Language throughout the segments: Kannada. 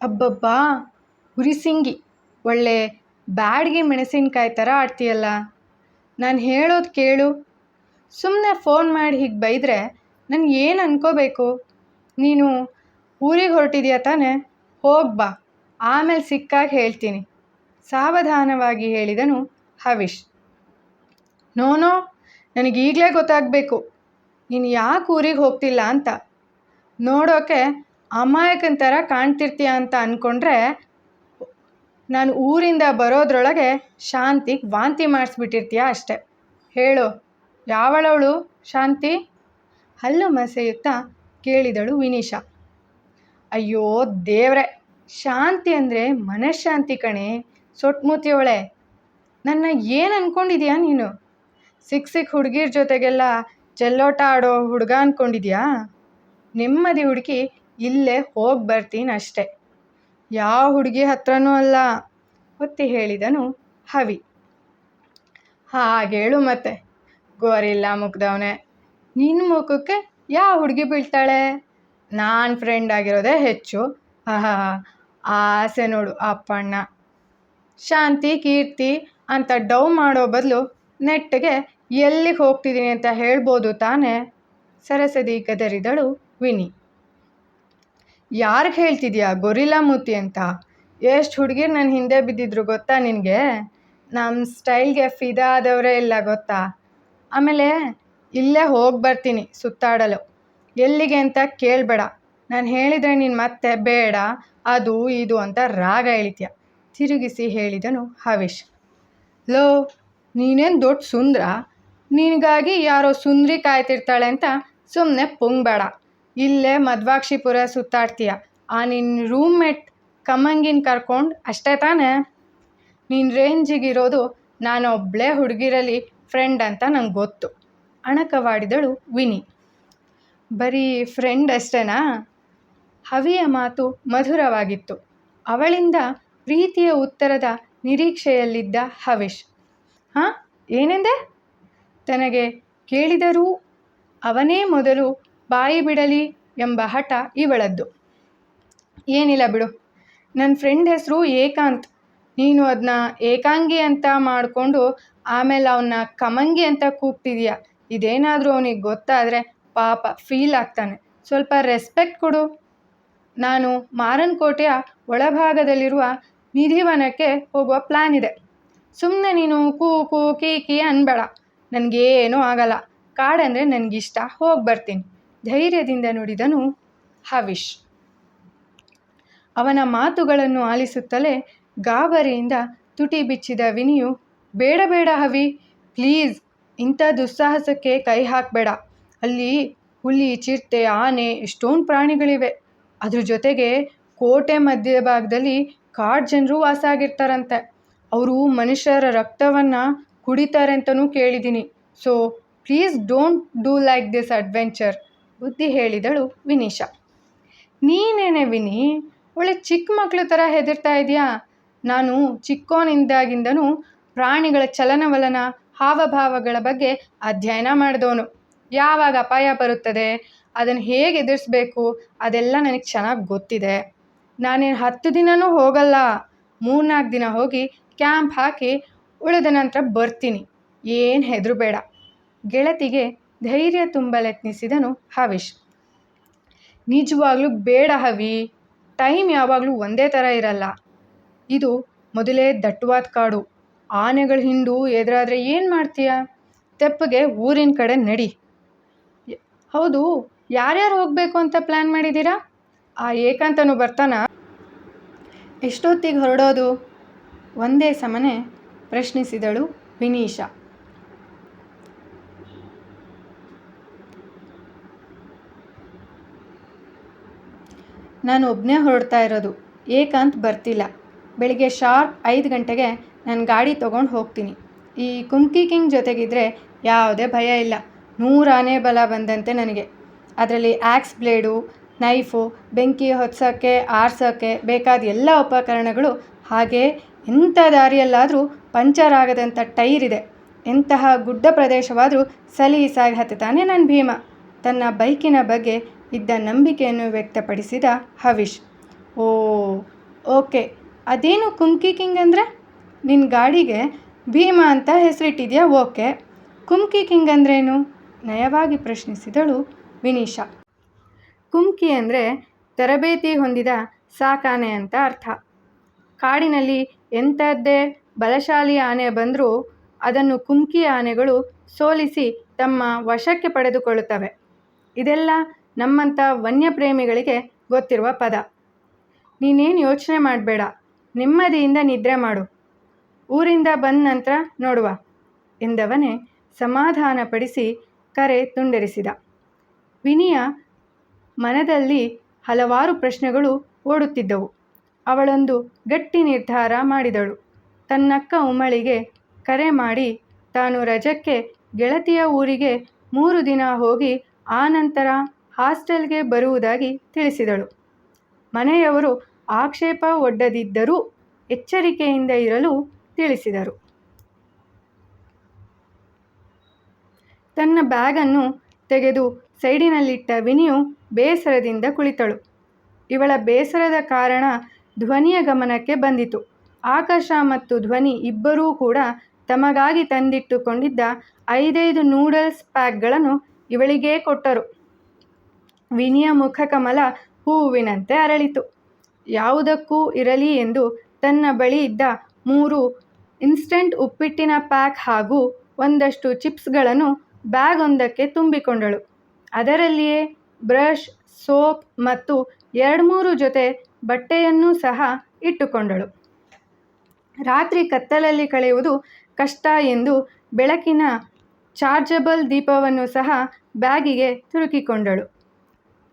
ಅಬ್ಬಬ್ಬಾ! ಹುರಿಸಿಂಗಿ ಒಳ್ಳೆ ಬ್ಯಾಡಗಿ ಮೆಣಸಿನ್ಕಾಯಿ ಥರ ಆಡ್ತೀಯಲ್ಲ? ನಾನು ಹೇಳೋದು ಕೇಳು. ಸುಮ್ಮನೆ ಫೋನ್ ಮಾಡಿ ಹೀಗೆ ಬೈದರೆ ನನಗೆ ಏನು ಅನ್ಕೋಬೇಕು? ನೀನು ಊರಿಗೆ ಹೊರಟಿದೀಯ ತಾನೆ? ಹೋಗ್ಬಾ ಆಮೇಲೆ ಸಿಕ್ಕಾಗ ಹೇಳ್ತೀನಿ. ಸಾವಧಾನವಾಗಿ ಹೇಳಿದನು ಹವಿಶ್. ನೋನೋ ನನಗೀಗಲೇ ಗೊತ್ತಾಗಬೇಕು. ನೀನು ಯಾಕೆ ಊರಿಗೆ ಹೋಗ್ತಿಲ್ಲ ಅಂತ? ನೋಡೋಕೆ ಅಮಾಯಕನ ಥರ ಕಾಣ್ತಿರ್ತೀಯ ಅಂತ ಅಂದ್ಕೊಂಡ್ರೆ ನಾನು ಊರಿಂದ ಬರೋದ್ರೊಳಗೆ ಶಾಂತಿಗೆ ವಾಂತಿ ಮಾಡಿಸ್ಬಿಟ್ಟಿರ್ತೀಯ ಅಷ್ಟೆ. ಹೇಳು, ಯಾವಳವಳು ಶಾಂತಿ? ಹಲ್ಲು ಮಸೆಯುತ್ತಾ ಕೇಳಿದಳು ವಿನಿಶಾ. ಅಯ್ಯೋ ದೇವ್ರೆ, ಶಾಂತಿ ಅಂದರೆ ಮನಃಶಾಂತಿ ಕಣೆ, ಸೊಟ್ಮೂತಿಯವಳೆ. ನನ್ನ ಏನು ಅಂದ್ಕೊಂಡಿದ್ಯಾ ನೀನು? ಸಿಕ್ಕ ಸಿಕ್ಕ ಹುಡುಗಿರ ಜೊತೆಗೆಲ್ಲ ಚೆಲ್ಲೋಟ ಆಡೋ ಹುಡುಗ ಅಂದ್ಕೊಂಡಿದ್ಯಾ ನೆಮ್ಮದಿ ಹುಡುಗಿ ಇಲ್ಲೇ ಹೋಗಿ ಬರ್ತೀನಿ ಅಷ್ಟೆ. ಯಾವ ಹುಡುಗಿ ಹತ್ರನೂ ಅಲ್ಲ, ಒತ್ತಿ ಹೇಳಿದನು ಹವಿ. ಹಾಗೇಳು ಮತ್ತೆ, ಗೋರಿಲ್ಲ ಮುಗ್ದವನೇ. ನಿನ್ನ ಮುಖಕ್ಕೆ ಯಾವ ಹುಡುಗಿ ಬೀಳ್ತಾಳೆ? ನಾನು ಫ್ರೆಂಡ್ ಆಗಿರೋದೇ ಹೆಚ್ಚು. ಹಾ ಆಸೆ ನೋಡು ಅಪ್ಪಣ್ಣ. ಶಾಂತಿ, ಕೀರ್ತಿ ಅಂತ ಡೌ ಮಾಡೋ ಬದಲು ನೆಟ್ಟಿಗೆ ಎಲ್ಲಿಗೆ ಹೋಗ್ತಿದ್ದೀನಿ ಅಂತ ಹೇಳ್ಬೋದು ತಾನೇ? ಸರಸದಿ ಗದರಿದಳು ವಿನಿ. ಯಾರಿಗೆ ಹೇಳ್ತಿದ್ಯಾ? ಗೊರಿಲ್ಲಾ ಮೂತಿ ಅಂತ. ಎಷ್ಟು ಹುಡುಗಿರು ನನ್ನ ಹಿಂದೆ ಬಿದ್ದಿದ್ರು ಗೊತ್ತಾ ನಿನಗೆ? ನಮ್ಮ ಸ್ಟೈಲ್ಗೆ ಫಿದಾ ಆದವರೇ ಇಲ್ಲ ಗೊತ್ತಾ? ಆಮೇಲೆ ಇಲ್ಲೇ ಹೋಗಿ ಬರ್ತೀನಿ ಸುತ್ತಾಡಲು. ಎಲ್ಲಿಗೆ ಅಂತ ಕೇಳಬೇಡ. ನಾನು ಹೇಳಿದರೆ ನೀನು ಮತ್ತೆ ಬೇಡ, ಅದು ಇದು ಅಂತ ರಾಗ ಎಳಿತೀಯ. ತಿರುಗಿಸಿ ಹೇಳಿದನು ಹವಿಶ್. ಲೋ, ನೀನೇನು ದೊಡ್ಡ ಸುಂದ್ರ? ನಿನಗಾಗಿ ಯಾರೋ ಸುಂದ್ರಿ ಕಾಯ್ತಿರ್ತಾಳೆ ಅಂತ ಸುಮ್ಮನೆ ಪುಂಗ್ಬೇಡ. ಇಲ್ಲೇ ಮಧ್ವಾಕ್ಷಿಪುರ ಸುತ್ತಾಡ್ತೀಯ. ಆ ನಿನ್ನ ರೂಮ್ಮೇಟ್ ಕಮ್ಮಂಗಿನ ಕರ್ಕೊಂಡು ಅಷ್ಟೇ ತಾನೇ? ನಿನ್ನ ರೇಂಜಿಗಿರೋದು ನಾನು ಒಬ್ಬಳೇ ಹುಡುಗಿರಲ್ಲಿ ಫ್ರೆಂಡ್ ಅಂತ ನಂಗೆ ಗೊತ್ತು. ಅಣಕವಾಡಿದಳು ವಿನಿ. ಬರೀ ಫ್ರೆಂಡ್ ಅಷ್ಟೇನಾ? ಹವಿಯ ಮಾತು ಮಧುರವಾಗಿತ್ತು. ಅವಳಿಂದ ಪ್ರೀತಿಯ ಉತ್ತರದ ನಿರೀಕ್ಷೆಯಲ್ಲಿದ್ದ ಹವಿಶ್ ಹಾಂ, ಏನೆಂದೆ? ತನಗೆ ಕೇಳಿದರೂ ಅವನೇ ಮೊದಲು ಬಾಯಿ ಬಿಡಲಿ ಎಂಬ ಹಠ ಇವಳದ್ದು. ಏನಿಲ್ಲ ಬಿಡು. ನನ್ನ ಫ್ರೆಂಡ್ ಹೆಸರು ಏಕಾಂತ್. ನೀನು ಅದನ್ನ ಏಕಾಂಗಿ ಅಂತ ಮಾಡಿಕೊಂಡು ಆಮೇಲೆ ಅವನ್ನ ಕಮಂಗಿ ಅಂತ ಕೂಗ್ತಿದೀಯ. ಇದೇನಾದರೂ ಅವನಿಗೆ ಗೊತ್ತಾದರೆ ಪಾಪ ಫೀಲ್ ಆಗ್ತಾನೆ. ಸ್ವಲ್ಪ ರೆಸ್ಪೆಕ್ಟ್ ಕೊಡು. ನಾನು ಮಾರನ್ಕೋಟೆಯ ಒಳಭಾಗದಲ್ಲಿರುವ ನಿಧಿವನಕ್ಕೆ ಹೋಗುವ ಪ್ಲ್ಯಾನ್ ಇದೆ. ಸುಮ್ಮನೆ ನೀನು ಕೂ ಕೂ ಕೀ ಕೀ ಅನ್ಬೇಡ. ನನಗೇನೂ ಆಗಲ್ಲ. ಕಾಡಂದರೆ ನನಗಿಷ್ಟ. ಹೋಗಿ ಬರ್ತೀನಿ. ಧೈರ್ಯದಿಂದ ನುಡಿದನು ಹವಿಷ್. ಅವನ ಮಾತುಗಳನ್ನು ಆಲಿಸುತ್ತಲೇ ಗಾಬರಿಯಿಂದ ತುಟಿ ಬಿಚ್ಚಿದ ವಿನಿಯು, ಬೇಡ ಬೇಡ ಹವಿ, ಪ್ಲೀಸ್, ಇಂಥ ದುಸ್ಸಾಹಸಕ್ಕೆ ಕೈ ಹಾಕಬೇಡ. ಅಲ್ಲಿ ಹುಲಿ ಚಿರತೆ ಆನೆ, ಎಷ್ಟೊಂದು ಪ್ರಾಣಿಗಳಿವೆ. ಅದ್ರ ಜೊತೆಗೆ ಕೋಟೆ ಮಧ್ಯಭಾಗದಲ್ಲಿ ಕಾಡು ಜನರು ವಾಸ ಆಗಿರ್ತಾರಂತೆ ಅವರು ಮನುಷ್ಯರ ರಕ್ತವನ್ನು ಕುಡಿತಾರೆ ಅಂತಲೂ ಕೇಳಿದ್ದೀನಿ so please don't do like this adventure ಬುದ್ಧಿ ಹೇಳಿದಳು ವಿನಿಶಾ. ನೀನೇನೆ ವಿನಿ, ಒಳ್ಳೆ ಚಿಕ್ಕ ಮಕ್ಕಳು ಥರ ಹೆದರ್ತಾ ಇದೆಯಾ? ನಾನು ಚಿಕ್ಕೋನಿಂದಾಗಿಂದನೂ ಪ್ರಾಣಿಗಳ ಚಲನವಲನ, ಹಾವಭಾವಗಳ ಬಗ್ಗೆ ಅಧ್ಯಯನ ಮಾಡಿದವನು. ಯಾವಾಗ ಅಪಾಯ ಬರುತ್ತದೆ, ಅದನ್ನು ಹೇಗೆ ಎದುರಿಸ್ಬೇಕು, ಅದೆಲ್ಲ ನನಗೆ ಚೆನ್ನಾಗಿ ಗೊತ್ತಿದೆ. ನಾನೇನು ಹತ್ತು ದಿನವೂ ಹೋಗಲ್ಲ, ಮೂರ್ನಾಲ್ಕು ದಿನ ಹೋಗಿ ಕ್ಯಾಂಪ್ ಹಾಕಿ ಉಳಿದ ನಂತರ ಬರ್ತೀನಿ. ಏನು ಹೆದರಬೇಡ. ಗೆಳತಿಗೆ ಧೈರ್ಯ ತುಂಬಲೆತ್ನಿಸಿದನು ಹವಿಶ್. ನಿಜವಾಗ್ಲೂ ಬೇಡ ಹವಿ, ಟೈಮ್ ಯಾವಾಗಲೂ ಒಂದೇ ಥರ ಇರಲ್ಲ. ಇದು ಮೊದಲೇ ದಟ್ಟವಾದ ಕಾಡು. ಆನೆಗಳ ಹಿಂಡು ಎದುರಾದರೆ ಏನು ಮಾಡ್ತೀಯ? ತೆಪ್ಪಗೆ ಊರಿನ ಕಡೆ ನಡಿ. ಹೌದು, ಯಾರ್ಯಾರು ಹೋಗಬೇಕು ಅಂತ ಪ್ಲ್ಯಾನ್ ಮಾಡಿದ್ದೀರಾ? ಆ ಏಕಾಂತನು ಬರ್ತಾನ? ಎಷ್ಟೊತ್ತಿಗೆ ಹೊರಡೋದು? ಒಂದೇ ಸಮನೆ ಪ್ರಶ್ನಿಸಿದಳು ವಿನೀಶಾ. ನಾನು ಒಬ್ಬನೇ ಹೊರಡ್ತಾ ಇರೋದು. ಏಕಾಂತ್ ಬರ್ತಿಲ್ಲ. ಬೆಳಿಗ್ಗೆ ಶಾರ್ಪ್ ಐದು ಗಂಟೆಗೆ ನಾನು ಗಾಡಿ ತೊಗೊಂಡು ಹೋಗ್ತೀನಿ. ಈ ಕುಮ್ಕಿ ಕಿಂಗ್ ಜೊತೆಗಿದ್ರೆ ಯಾವುದೇ ಭಯ ಇಲ್ಲ. ನೂರಾನೇ ಬಲ ಬಂದಂತೆ ನನಗೆ. ಅದರಲ್ಲಿ ಆ್ಯಕ್ಸ್ ಬ್ಲೇಡು, ನೈಫು, ಬೆಂಕಿ ಹೊತ್ಸೋಕ್ಕೆ ಆರಿಸೋಕ್ಕೆ ಬೇಕಾದ ಎಲ್ಲ ಉಪಕರಣಗಳು ಹಾಗೆ ಎಂಥ ದಾರಿಯಲ್ಲಾದರೂ ಪಂಚರ್ ಆಗದಂಥ ಟೈರ್ ಇದೆ. ಎಂತಹ ಗುಡ್ಡ ಪ್ರದೇಶವಾದರೂ ಸಲೀಸಾಗಿ ಹತ್ತುತ್ತಾನೆ ನನ್ನ ಭೀಮ. ತನ್ನ ಬೈಕಿನ ಬಗ್ಗೆ ಇದ್ದ ನಂಬಿಕೆಯನ್ನು ವ್ಯಕ್ತಪಡಿಸಿದ ಹವಿಶ್, ಓ, ಓಕೆ, ಅದೇನು ಕುಮ್ಕಿ ಕಿಂಗ್ ಅಂದರೆ? ನಿನ್ನ ಗಾಡಿಗೆ ಭೀಮಾ ಅಂತ ಹೆಸರಿಟ್ಟಿದ್ಯಾ? ಓಕೆ ಕುಮ್ಕಿ ಕಿಂಗ್ ಅಂದ್ರೇನು? ನಯವಾಗಿ ಪ್ರಶ್ನಿಸಿದಳು ವಿನೀಶಾ. ಕುಮ್ಕಿ ಅಂದರೆ ತರಬೇತಿ ಹೊಂದಿದ ಸಾಕಾನೆ ಅಂತ ಅರ್ಥ. ಕಾಡಿನಲ್ಲಿ ಎಂಥದ್ದೇ ಬಲಶಾಲಿ ಆನೆ ಬಂದರೂ ಅದನ್ನು ಕುಮ್ಕಿ ಆನೆಗಳು ಸೋಲಿಸಿ ತಮ್ಮ ವಶಕ್ಕೆ ಪಡೆದುಕೊಳ್ಳುತ್ತವೆ. ಇದೆಲ್ಲ ನಮ್ಮಂಥ ವನ್ಯಪ್ರೇಮಿಗಳಿಗೆ ಗೊತ್ತಿರುವ ಪದ. ನೀನೇನು ಯೋಚನೆ ಮಾಡಬೇಡ, ನೆಮ್ಮದಿಯಿಂದ ನಿದ್ರೆ ಮಾಡು. ಊರಿಂದ ಬಂದ ನಂತರ ನೋಡುವ, ಎಂದವನೇ ಸಮಾಧಾನಪಡಿಸಿ ಕರೆ ತುಂಡರಿಸಿದ. ವಿನಿಯ ಮನದಲ್ಲಿ ಹಲವಾರು ಪ್ರಶ್ನೆಗಳು ಓಡುತ್ತಿದ್ದವು. ಅವಳೊಂದು ಗಟ್ಟಿ ನಿರ್ಧಾರ ಮಾಡಿದಳು. ತನ್ನಕ್ಕ ಉಮ್ಮಳಿಗೆ ಕರೆ ಮಾಡಿ, ತಾನು ರಜಕ್ಕೆ ಗೆಳತಿಯ ಊರಿಗೆ ಮೂರು ದಿನ ಹೋಗಿ ಆನಂತರ ಹಾಸ್ಟೆಲ್ಗೆ ಬರುವುದಾಗಿ ತಿಳಿಸಿದಳು. ಮನೆಯವರು ಆಕ್ಷೇಪ ಒಡ್ಡದಿದ್ದರೂ ಎಚ್ಚರಿಕೆಯಿಂದ ಇರಲು ತಿಳಿಸಿದರು. ತನ್ನ ಬ್ಯಾಗನ್ನು ತೆಗೆದು ಸೈಡಿನಲ್ಲಿಟ್ಟ ವಿನಿಯು ಬೇಸರದಿಂದ ಕುಳಿತಳು. ಇವಳ ಬೇಸರದ ಕಾರಣ ಧ್ವನಿಯ ಗಮನಕ್ಕೆ ಬಂದಿತು. ಆಕಾಶ ಮತ್ತು ಧ್ವನಿ ಇಬ್ಬರೂ ಕೂಡ ತಮಗಾಗಿ ತಂದಿಟ್ಟುಕೊಂಡಿದ್ದ ಐದೈದು ನೂಡಲ್ಸ್ ಪ್ಯಾಕ್ಗಳನ್ನು ಇವಳಿಗೇ ಕೊಟ್ಟರು. ವಿನಿಯ ಮುಖಕಮಲ ಹೂವಿನಂತೆ ಅರಳಿತು. ಯಾವುದಕ್ಕೂ ಇರಲಿ ಎಂದು ತನ್ನ ಬಳಿ ಇದ್ದ ಮೂರು ಇನ್ಸ್ಟಂಟ್ ಉಪ್ಪಿಟ್ಟಿನ ಪ್ಯಾಕ್ ಹಾಗೂ ಒಂದಷ್ಟು ಚಿಪ್ಸ್ಗಳನ್ನು ಬ್ಯಾಗೊಂದಕ್ಕೆ ತುಂಬಿಕೊಂಡಳು. ಅದರಲ್ಲಿಯೇ ಬ್ರಷ್, ಸೋಪ್ ಮತ್ತು ಎರಡ್ಮೂರು ಜೊತೆ ಬಟ್ಟೆಯನ್ನೂ ಸಹ ಇಟ್ಟುಕೊಂಡಳು. ರಾತ್ರಿ ಕತ್ತಲಲ್ಲಿ ಕಳೆಯುವುದು ಕಷ್ಟ ಎಂದು ಬೆಳಕಿನ ಚಾರ್ಜಬಲ್ ದೀಪವನ್ನು ಸಹ ಬ್ಯಾಗಿಗೆ ತುರುಕಿಕೊಂಡಳು.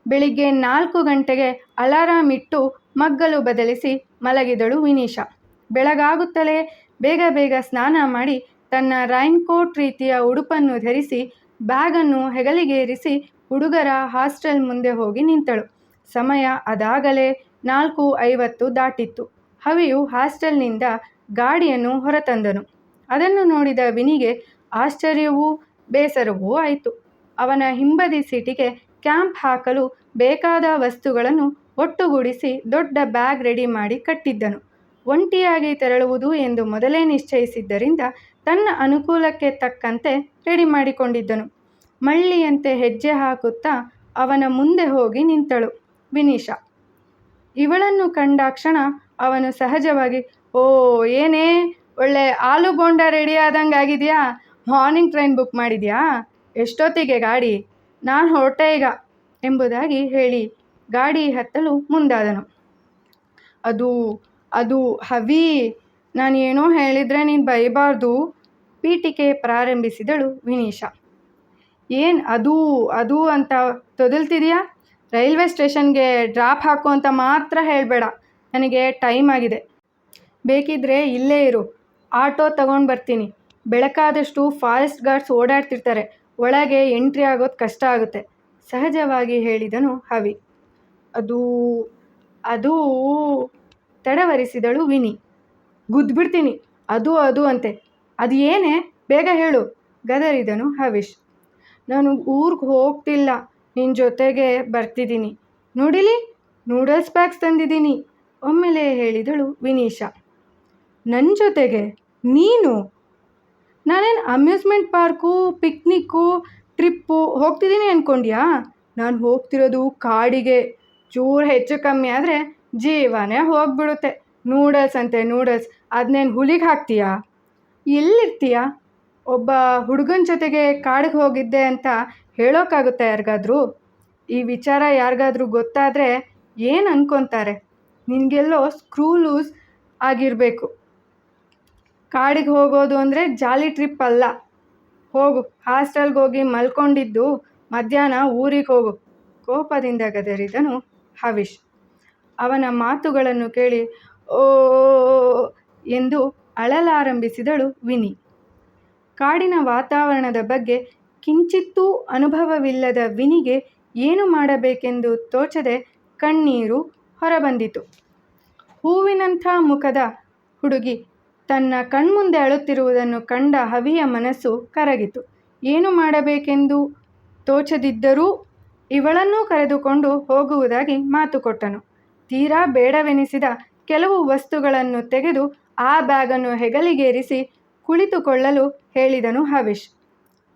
ಬೆಳಿಗ್ಗೆ ನಾಲ್ಕು ಗಂಟೆಗೆ ಅಲಾರಾಂ ಇಟ್ಟು ಮಗ್ಗಲು ಬದಲಿಸಿ ಮಲಗಿದಳು ವಿನೀಶಾ. ಬೆಳಗಾಗುತ್ತಲೇ ಬೇಗ ಬೇಗ ಸ್ನಾನ ಮಾಡಿ ತನ್ನ ರೈನ್ಕೋಟ್ ರೀತಿಯ ಉಡುಪನ್ನು ಧರಿಸಿ ಬ್ಯಾಗನ್ನು ಹೆಗಲಿಗೇರಿಸಿ ಹುಡುಗರ ಹಾಸ್ಟೆಲ್ ಮುಂದೆ ಹೋಗಿ ನಿಂತಳು. ಸಮಯ ಅದಾಗಲೇ ನಾಲ್ಕು ಐವತ್ತು ದಾಟಿತ್ತು. ಹವಿಯು ಹಾಸ್ಟೆಲ್ನಿಂದ ಗಾಡಿಯನ್ನು ಹೊರತಂದನು. ಅದನ್ನು ನೋಡಿದ ವಿನಿಗೆ ಆಶ್ಚರ್ಯವೂ ಬೇಸರವೂ ಆಯಿತು. ಅವನ ಹಿಂಬದಿ ಸೀಟಿಗೆ ಕ್ಯಾಂಪ್ ಹಾಕಲು ಬೇಕಾದ ವಸ್ತುಗಳನ್ನು ಒಟ್ಟುಗೂಡಿಸಿ ದೊಡ್ಡ ಬ್ಯಾಗ್ ರೆಡಿ ಮಾಡಿ ಕಟ್ಟಿದ್ದನು. ಒಂಟಿಯಾಗಿ ತೆರಳುವುದು ಎಂದು ಮೊದಲೇ ನಿಶ್ಚಯಿಸಿದ್ದರಿಂದ ತನ್ನ ಅನುಕೂಲಕ್ಕೆ ತಕ್ಕಂತೆ ರೆಡಿ ಮಾಡಿಕೊಂಡಿದ್ದನು. ಮಳ್ಳಿಯಂತೆ ಹೆಜ್ಜೆ ಹಾಕುತ್ತಾ ಅವನ ಮುಂದೆ ಹೋಗಿ ನಿಂತಳು ವಿನೀಶಾ. ಇವಳನ್ನು ಕಂಡಾಕ್ಷಣ ಅವನು ಸಹಜವಾಗಿ, ಓ, ಏನೇ? ಒಳ್ಳೆ aloo bonda ready morning train book ಮಾಡಿದ್ಯಾ? ಎಷ್ಟೊತ್ತಿಗೆ ಗಾಡಿ? ನಾನು ಹೊರಟೆ ಎಂಬುದಾಗಿ ಹೇಳಿ ಗಾಡಿ ಹತ್ತಲು ಮುಂದಾದನು. ಅದು ಅದು ಹವಿ, ನಾನು ಏನೋ ಹೇಳಿದರೆ ನೀನು ಬೈಬಾರ್ದು ಪೀಟಿಕೆ ಪ್ರಾರಂಭಿಸಿದಳು ವಿನೀಶ. ಏನು ಅದು ಅದು ಅಂತ ತೊದಲ್ತಿದೆಯಾ? ರೈಲ್ವೆ ಸ್ಟೇಷನ್ಗೆ ಡ್ರಾಪ್ ಹಾಕು ಅಂತ ಮಾತ್ರ ಹೇಳಬೇಡ, ನನಗೆ ಟೈಮ್ ಆಗಿದೆ. ಬೇಕಿದ್ದರೆ ಇಲ್ಲೇ ಇರು, ಆಟೋ ತಗೊಂಡು ಬರ್ತೀನಿ. ಬೆಳಕಾದಷ್ಟು ಫಾರೆಸ್ಟ್ ಗಾರ್ಡ್ಸ್ ಓಡಾಡ್ತಿರ್ತಾರೆ ಒಳಗೆ ಎಂಟ್ರಿ ಆಗೋದು ಕಷ್ಟ ಆಗುತ್ತೆ. ಸಹಜವಾಗಿ ಹೇಳಿದನು ಹವಿ. ಅದು ಅದು ತಡವರಿಸಿದಳು ವಿನಿ. ಗುದ್ಬಿಡ್ತೀನಿ, ಅದು ಅದು ಅಂತೆ. ಅದು ಏನೇ, ಬೇಗ ಹೇಳು, ಗದರಿದನು ಹವಿಶ್. ನಾನು ಊರಿಗೆ ಹೋಗ್ತಿಲ್ಲ ನಿನ್ನ ಜೊತೆಗೆ ಬರ್ತಿದ್ದೀನಿ ನೋಡಿಲಿ, ನೂಡಲ್ಸ್ ಪ್ಯಾಕ್ಸ್ ತಂದಿದ್ದೀನಿ ಒಮ್ಮೆಲೆ ಹೇಳಿದಳು ವಿನೀಶಾ. ನನ್ನ ಜೊತೆಗೆ, ನೀನು? ನಾನೇನು ಅಮ್ಯೂಸ್ಮೆಂಟ್ ಪಾರ್ಕು ಪಿಕ್ನಿಕ್ಕು ಟ್ರಿಪ್ಪು ಹೋಗ್ತಿದ್ದೀನಿ ಅಂದ್ಕೊಂಡ್ಯಾ ನಾನು ಹೋಗ್ತಿರೋದು ಕಾಡಿಗೆ. ಚೂರು ಹೆಚ್ಚು ಕಮ್ಮಿ ಆದರೆ ಜೀವನೇ ಹೋಗ್ಬಿಡುತ್ತೆ. ನೂಡಲ್ಸ್ ಅಂತೆ ನೂಡಲ್ಸ್ ಅದನ್ನೇನು ಹುಲಿಗೆ ಹಾಕ್ತೀಯಾ? ಎಲ್ಲಿರ್ತೀಯ? ಒಬ್ಬ ಹುಡುಗನ ಜೊತೆಗೆ ಕಾಡಿಗೆ ಹೋಗಿದ್ದೆ ಅಂತ ಹೇಳೋಕ್ಕಾಗುತ್ತೆ ಯಾರಿಗಾದ್ರೂ? ಈ ವಿಚಾರ ಯಾರಿಗಾದ್ರೂ ಗೊತ್ತಾದರೆ ಏನು ಅಂದ್ಕೊತಾರೆ ನಿನಗೆಲ್ಲೋ ಸ್ಕ್ರೂ ಲೂಸ್ ಆಗಿರಬೇಕು. ಕಾಡಿಗೆ ಹೋಗೋದು ಅಂದರೆ ಜಾಲಿ ಟ್ರಿಪ್ ಅಲ್ಲ. ಹೋಗು ಹಾಸ್ಟೆಲ್ಗೆ ಹೋಗಿ ಮಲ್ಕೊಂಡಿದ್ದು ಮಧ್ಯಾಹ್ನ ಊರಿಗೆ ಹೋಗು. ಕೋಪದಿಂದ ಗದರಿದನು ಹವಿಶ್ ಅವನ ಮಾತುಗಳನ್ನು ಕೇಳಿ, ಓ, ಎಂದು ಅಳಲಾರಂಭಿಸಿದಳು ವಿನಿ. ಕಾಡಿನ ವಾತಾವರಣದ ಬಗ್ಗೆ ಕಿಂಚಿತ್ತೂ ಅನುಭವವಿಲ್ಲದ ವಿನಿಗೆ ಏನು ಮಾಡಬೇಕೆಂದು ತೋಚದೆ ಕಣ್ಣೀರು ಹೊರಬಂದಿತು. ಹೂವಿನಂಥ ಮುಖದ ಹುಡುಗಿ ತನ್ನ ಕಣ್ಮುಂದೆ ಅಳುತ್ತಿರುವುದನ್ನು ಕಂಡ ಹವಿಯ ಮನಸ್ಸು ಕರಗಿತು. ಏನು ಮಾಡಬೇಕೆಂದು ತೋಚದಿದ್ದರೂ ಇವಳನ್ನೂ ಕರೆದುಕೊಂಡು ಹೋಗುವುದಾಗಿ ಮಾತು ಕೊಟ್ಟನು. ತೀರಾ ಬೇಡವೆನಿಸಿದ ಕೆಲವು ವಸ್ತುಗಳನ್ನು ತೆಗೆದು ಆ ಬ್ಯಾಗನ್ನು ಹೆಗಲಿಗೇರಿಸಿ ಕುಳಿತುಕೊಳ್ಳಲು ಹೇಳಿದನು ಹವಿಶ್.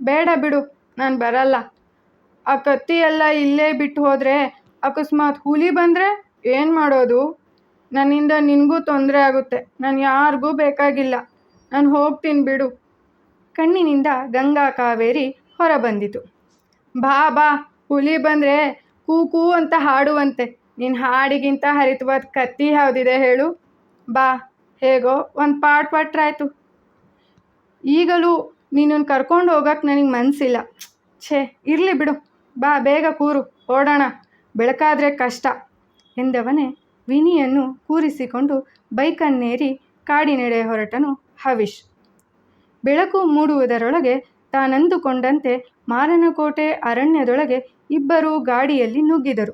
ಬೇಡ ಬಿಡು, ನಾನು ಬರಲ್ಲ. ಆ ಕತ್ತಿ ಎಲ್ಲ ಇಲ್ಲೇ ಬಿಟ್ಟು ಹೋದರೆ ಅಕಸ್ಮಾತ್ ಹುಲಿ ಬಂದರೆ ಏನು ಮಾಡೋದು? ನನ್ನಿಂದ ನಿನಗೂ ತೊಂದರೆ ಆಗುತ್ತೆ. ನಾನು ಯಾರಿಗೂ ಬೇಕಾಗಿಲ್ಲ. ನಾನು ಹೋಗ್ತೀನಿ ಬಿಡು. ಕಣ್ಣಿನಿಂದ ಗಂಗಾ ಕಾವೇರಿ ಹೊರಬಂದಿತು. ಬಾ ಬಾ. ಹುಲಿ ಬಂದರೆ ಕೂ ಕೂ ಅಂತ ಹಾಡುವಂತೆ. ನಿನ್ನ ಹಾಡಿಗಿಂತ ಹರಿತವಾದ ಕತ್ತಿ ಯಾವುದಿದೆ ಹೇಳು? ಬಾ, ಹೇಗೋ ಒಂದು ಪಾಟ್ ಪಟ್ರಾಯ್ತು. ಈಗಲೂ ನೀನು ಕರ್ಕೊಂಡು ಹೋಗಕ್ಕೆ ನನಗೆ ಮನಸ್ಸಿಲ್ಲ ಛೇ, ಇರಲಿ ಬಿಡು. ಬಾ, ಬೇಗ ಕೂರು. ಓಡೋಣ. ಬೆಳಕಾದರೆ ಕಷ್ಟ. ಎಂದವನೇ ವಿನಿಯನ್ನು ಕೂರಿಸಿಕೊಂಡು ಬೈಕನ್ನೇರಿ ಕಾಡಿನೆಡೆ ಹೊರಟನು ಹವಿಶ್. ಬೆಳಕು ಮೂಡುವುದರೊಳಗೆ ತಾನಂದುಕೊಂಡಂತೆ ಮಾರನಕೋಟೆ ಅರಣ್ಯದೊಳಗೆ ಇಬ್ಬರೂ ಗಾಡಿಯಲ್ಲಿ ನುಗ್ಗಿದರು.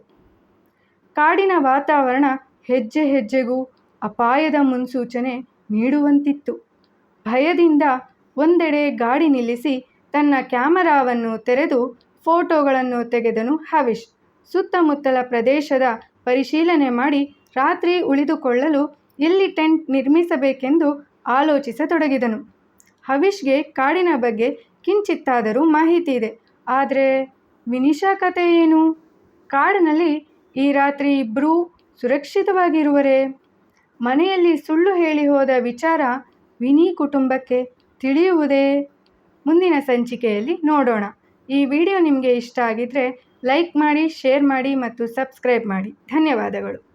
ಕಾಡಿನ ವಾತಾವರಣ ಹೆಜ್ಜೆ ಹೆಜ್ಜೆಗೂ ಅಪಾಯದ ಮುನ್ಸೂಚನೆ ನೀಡುವಂತಿತ್ತು. ಭಯದಿಂದ ಒಂದೆಡೆ ಗಾಡಿ ನಿಲ್ಲಿಸಿ ತನ್ನ ಕ್ಯಾಮರಾವನ್ನು ತೆರೆದು ಫೋಟೋಗಳನ್ನು ತೆಗೆದನು ಹವಿಶ್. ಸುತ್ತಮುತ್ತಲ ಪ್ರದೇಶದ ಪರಿಶೀಲನೆ ಮಾಡಿ ರಾತ್ರಿ ಉಳಿದುಕೊಳ್ಳಲು ಎಲ್ಲಿ ಟೆಂಟ್ ನಿರ್ಮಿಸಬೇಕೆಂದು ಆಲೋಚಿಸತೊಡಗಿದನು. ಹವಿಷ್ಗೆ ಕಾಡಿನ ಬಗ್ಗೆ ಕಿಂಚಿತ್ತಾದರೂ ಮಾಹಿತಿ ಇದೆ. ಆದರೆ ವಿನಿಶಾ ಕತೆ ಏನು? ಕಾಡಿನಲ್ಲಿ ಈ ರಾತ್ರಿ ಇಬ್ಬರೂ ಸುರಕ್ಷಿತವಾಗಿರುವರೇ? ಮನೆಯಲ್ಲಿ ಸುಳ್ಳು ಹೇಳಿ ಹೋದ ವಿಚಾರ ವಿನಿ ಕುಟುಂಬಕ್ಕೆ ತಿಳಿಯುವುದೇ? ಮುಂದಿನ ಸಂಚಿಕೆಯಲ್ಲಿ ನೋಡೋಣ. ಈ ವಿಡಿಯೋ ನಿಮಗೆ ಇಷ್ಟ ಆಗಿದ್ದರೆ ಲೈಕ್ ಮಾಡಿ, ಶೇರ್ ಮಾಡಿ ಮತ್ತು ಸಬ್ಸ್ಕ್ರೈಬ್ ಮಾಡಿ. ಧನ್ಯವಾದಗಳು.